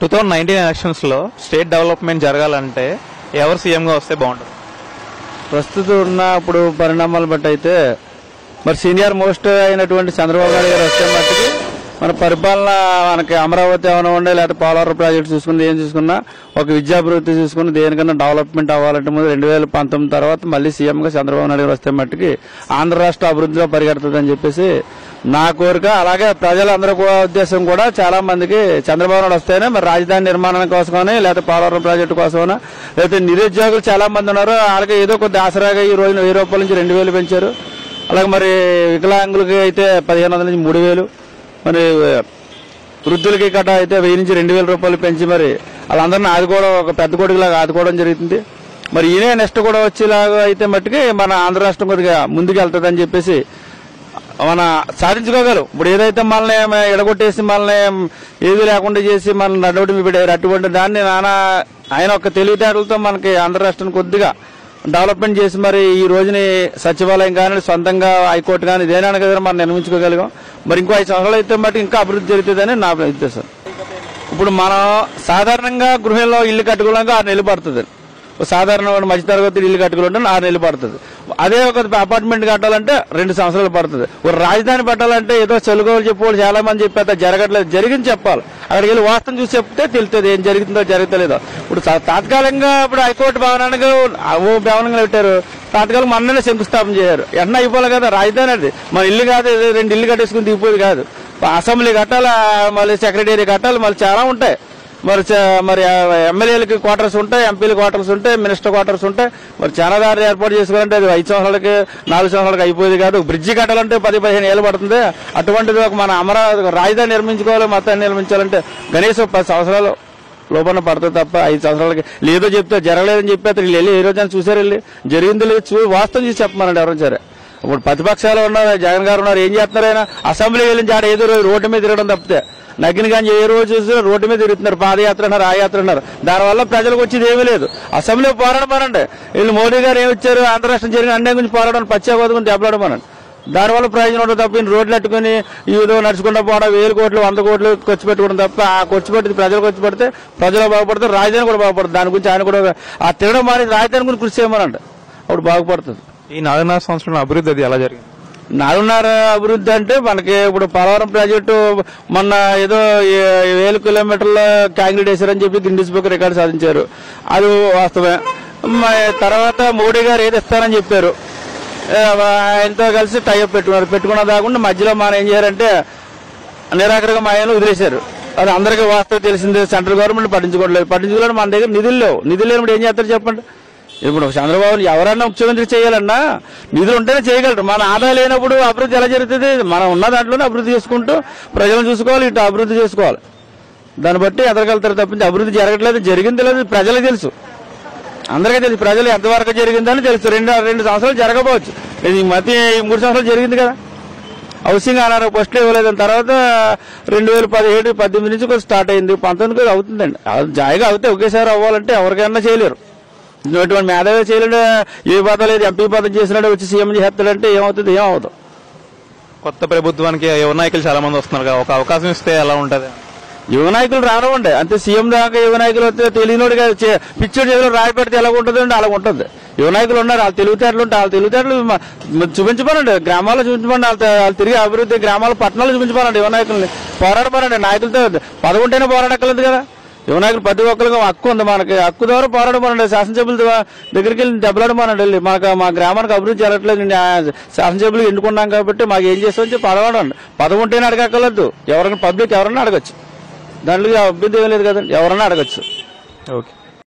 Two thousand nineteen ఎలక్షన్స్లో state development జరగాలంటే ఎవరు సీఎంగా వస్తే బాగుంటుంది? ప్రస్తుతం ఉన్న ఇప్పుడు పరిణామాలు బట్టి అయితే మరి సీనియర్ మోస్ట్ అయినటువంటి చంద్రబాబు నాయుడు గారు వస్తే మట్టుకి మన పరిపాలన మనకి అమరావతి ఏమైనా ఉండే లేకపోతే పోలవరం ప్రాజెక్ట్ చూసుకుని ఏం చూసుకున్నా ఒక విద్యాభివృద్ధి చూసుకుని దేనికన్నా డెవలప్మెంట్ అవ్వాలంటే ముందు రెండు వేల పంతొమ్మిది తర్వాత మళ్ళీ సీఎంగా చంద్రబాబు నాయుడు గారు వస్తే మట్టుకి ఆంధ్ర రాష్ట్ర అభివృద్ధిలో పరిగెడుతుంది అని చెప్పేసి నా కోరిక అలాగే ప్రజలందరూ ఉద్దేశం కూడా చాలా మందికి చంద్రబాబు నాయుడు వస్తేనే మరి రాజధాని నిర్మాణం కోసమని లేకపోతే పోలవరం ప్రాజెక్టు కోసమని లేకపోతే నిరుద్యోగులు చాలా మంది ఉన్నారు. వాళ్ళకి ఏదో కొద్ది ఆసరాగా ఈ రోజున వెయ్యి రూపాయల నుంచి రెండు వేలు పెంచారు. అలాగే మరి వికలాంగులకి అయితే పదిహేను వందల నుంచి మూడు వేలు. మరి వృద్ధులకి గట్రా అయితే వెయ్యి నుంచి రెండు వేల రూపాయలు పెంచి మరి వాళ్ళందరినీ ఆదుకోవడం ఒక పెద్ద కొడుకులాగా ఆదుకోవడం జరుగుతుంది. మరి ఈయనే నెక్స్ట్ కూడా వచ్చేలాగా అయితే మట్టుకి మన ఆంధ్ర రాష్ట్రం కొద్దిగా ముందుకు వెళ్తుందని చెప్పేసి మన సాధించుకోగలం ఇప్పుడు ఏదైతే మనల్ని ఎడగొట్టేసి మనల్ని ఏది లేకుండా చేసి మనల్ని నడవడి పెట్టారు అటువంటి దాన్ని నానా ఆయన ఒక తెలివితేటలతో మనకి ఆంధ్ర రాష్ట్రం కొద్దిగా డెవలప్మెంట్ చేసి మరి ఈ రోజుని సచివాలయం కానీ సొంతంగా హైకోర్టు కానీ ఇదేనా కదా మనం నిర్మించుకోగలిగాం. మరి ఇంకో ఐదు సంవత్సరాలు అయితే మటు ఇంకా అభివృద్ధి జరుగుతుందని నా ఉద్దేశం. ఇప్పుడు మనం సాధారణంగా గృహంలో ఇల్లు కట్టుకోవడానికి ఆరు నెలలు పడుతుంది. సాధారణ మధ్యతరగతి ఇల్లు కట్టుకోవడానికి ఆరు నెలలు పడుతుంది. అదే ఒక అపార్ట్మెంట్ కట్టాలంటే రెండు సంవత్సరాలు పడుతుంది. ఒక రాజధాని పెట్టాలంటే ఏదో చెలుగోలు చెప్పేవాళ్ళు చాలా మంది చెప్పేది జరగట్లేదు. జరిగింది చెప్పాలి. అక్కడికి వెళ్ళి వాస్తవం చూసి చెప్తే తెలుస్తుంది ఏం జరుగుతుందో జరుగుతలేదో. ఇప్పుడు తాత్కాలికంగా ఇప్పుడు హైకోర్టు భవనానికి ఓ భవనంగా పెట్టారు. తాత్కాలిక మొన్ననే శంకుస్థాపన చేశారు. వెంటనే అయిపోవాలి కదా రాజధాని అది. మన ఇల్లు కాదు రెండు ఇల్లు కట్టేసుకుని దిగిపోయేది కాదు. అసెంబ్లీ కట్టాలి మళ్ళీ సెక్రటరీ కట్టాలి మళ్ళీ చాలా ఉంటాయి. మరి చ- మరి ఎమ్మెల్యేలకి క్వార్టర్స్ ఉంటాయి ఎంపీల క్వార్టర్స్ ఉంటాయి మినిస్టర్ క్వార్టర్స్ ఉంటాయి. మరి చాలా ఏర్పాటు చేసుకోవాలంటే అది ఐదు సంవత్సరాలకి నాలుగు సంవత్సరాలకి అయిపోయేది కాదు. బ్రిడ్జి కట్టాలంటే పది పదిహేను ఏళ్ళు పడుతుంది. అటువంటిది ఒక మన అమరావతి రాజధాని నిర్మించుకోవాలి మొత్తాన్ని నిర్మించాలంటే కనీసం పది సంవత్సరాలు లోపల పడుతుంది తప్ప ఐదు సంవత్సరాలకి. లేదో చెప్తే జరగలేదని చెప్పి అతను వెళ్ళి ఏ రోజైనా చూసారు వెళ్ళి? జరిగిందో లేదు వాస్తవం చూసి చెప్పమనండి ఎవరైనా సరే. ఇప్పుడు ప్రతిపక్షాలు ఉన్నారు జగన్ గారు ఉన్నారు ఏం చేస్తున్నారు ఆయన? అసెంబ్లీ వెళ్ళిన జాడ ఏదో రోజు రోడ్డు మీద తిరగడం తప్పితే నగ్గిన కానీ ఏ రోజు చూసినా రోడ్డు మీద తిరుగుతున్నారు పాదయాత్ర అన్నారు ఆ యాత్ర అన్నారు. దానివల్ల ప్రజలకు వచ్చేది ఏమీ లేదు. అసెంబ్లీ పోరాడమనండి. వీళ్ళు మోడీ గారు ఏమి ఇచ్చారు ఆంధ్ర రాష్ట్రం జరిగిన అన్యాయం గురించి పోరాడమని పశ్చాత్తాపం గురించి దెబ్బలాడమనండి. దానివల్ల ప్రయోజనం ఉండదు తప్ప రోడ్లు అట్టుకుని ఏదో నడుచుకుంటూ పోవడం వేలు కోట్లు వంద కోట్లు ఖర్చు పెట్టుకోవడం తప్ప ఆ ఖర్చు పెట్టి ప్రజలు ఖర్చు పెడితే ప్రజలు బాగుపడతారు రాజధాని కూడా బాగుపడుతుంది. దాని గురించి ఆయన కూడా ఆ తిరగడం మారి రాజధాని గురించి కృషి చేయమనండి. అప్పుడు బాగుపడుతుంది. ఈ నాలుగున్నర సంవత్సరం అభివృద్ధి అది ఎలా జరిగింది? నాలుగున్నర అభివృద్ధి అంటే మనకి ఇప్పుడు పోలవరం ప్రాజెక్టు మొన్న ఏదో వేల కిలోమీటర్ల కాంక్రీట్ వేశారని చెప్పి గిన్నిస్ బుక్ రికార్డు సాధించారు. అది వాస్తవమే. తర్వాత మోడీ గారు ఏది ఇస్తారని చెప్పారు. ఆయనతో కలిసి టైప్ పెట్టుకున్నారు. పెట్టుకున్న దాకుండా మధ్యలో మనం ఏం చేయారంటే మా ఆయన వదిలేశారు. అది అందరికీ వాస్తవం తెలిసిందే. సెంట్రల్ గవర్నమెంట్ పట్టించుకోవట్లేదు. పట్టించుకోవడం మన దగ్గర నిధులు లేవు. నిధులు లేనప్పుడు ఏం చేస్తారు చెప్పండి? ఇప్పుడు చంద్రబాబు ఎవరన్నా ముఖ్యమంత్రి చేయాలన్నా నిధులు ఉంటేనే చేయగలరు. మన ఆదాయం లేనప్పుడు అభివృద్ధి ఎలా జరుగుతుంది? మనం ఉన్న దాంట్లోనే అభివృద్ధి చేసుకుంటూ ప్రజలను చూసుకోవాలి ఇటు అభివృద్ధి చేసుకోవాలి. దాన్ని బట్టి ఎదగలుగుతారు తప్పించి అభివృద్ధి జరగట్లేదు జరిగింది లేదు ప్రజలకు తెలుసు. అందరికీ తెలుసు ప్రజలు ఎంతవరకు జరిగిందని తెలుసు. రెండు రెండు సంవత్సరాలు జరగకపోవచ్చు ఇది మతి మధ్య ఈ మూడు సంవత్సరాలు జరిగింది కదా. హౌసింగ్ అన్నారు ఫస్ట్ ఇవ్వలేదు. తర్వాత రెండు వేల పదిహేడు పద్దెనిమిది నుంచి కొంచెం స్టార్ట్ అయింది. పంతొమ్మిది కూడా అవుతుందండి. జాయిగా అవుతే ఒకేసారి అవ్వాలంటే ఎవరికైనా చేయలేరు. ఇటువంటి మేధావి చేయలేడు ఏ పదం లేదు ఎంపీ పదం చేసినాడు వచ్చి సీఎం చేస్తాడంటే ఏమవుతుంది? ఏమవుతుంది కొత్త ప్రభుత్వానికి యువ నాయకులు చాలా మంది వస్తున్నారు కదా ఒక అవకాశం ఇస్తే ఎలా ఉంటది? యువ నాయకులు రానివ్వండి. అంతే సీఎం దాకా యువ నాయకులు వస్తే తెలియనోడు కాదు చే- పిచ్చోడు చేతిలో రాయి పెడితే ఎలా ఉంటుంది అంటే అలా ఉంటుంది. యువ నాయకులు ఉన్నారు వాళ్ళు తెలివితేటలు ఉంటాయి వాళ్ళ తెలివితేటలు మ- చూపించమనండి. గ్రామాల్లో చూపించమని వాళ్ళ వాళ్ళు తిరిగి అభివృద్ధి గ్రామాల పట్టణాలు చూపించమనండి యువ నాయకుల్ని. పోరాడమనండి. నాయకులతో పదవుంటేనే పోరాడక్కర్లేదు కదా. యువ నాయకులు ప్రతి ఒక్కరికి హక్కు ఉంది మనకి. హక్కు ద్వారా పోరాడమనండి శాసనసభ్యుల దగ్గరికి వెళ్ళి దెబ్బలాడమనండి వెళ్ళి మాకు మా గ్రామానికి అభివృద్ధి జరగట్లేదు. నేను శాసనసభ్యులు ఎన్నుకున్నాం కాబట్టి మాకు ఏం చేస్తామని చెప్పి పదవాడండి పదవి ఉంటేనే అడగక్కర్లేదు. ఎవరైనా పబ్లిక్ ఎవరన్నా అడగచ్చు. దాంట్లో అభ్యర్థి ఏం లేదు కదండి. ఎవరన్నా అడగచ్చు. ఓకే.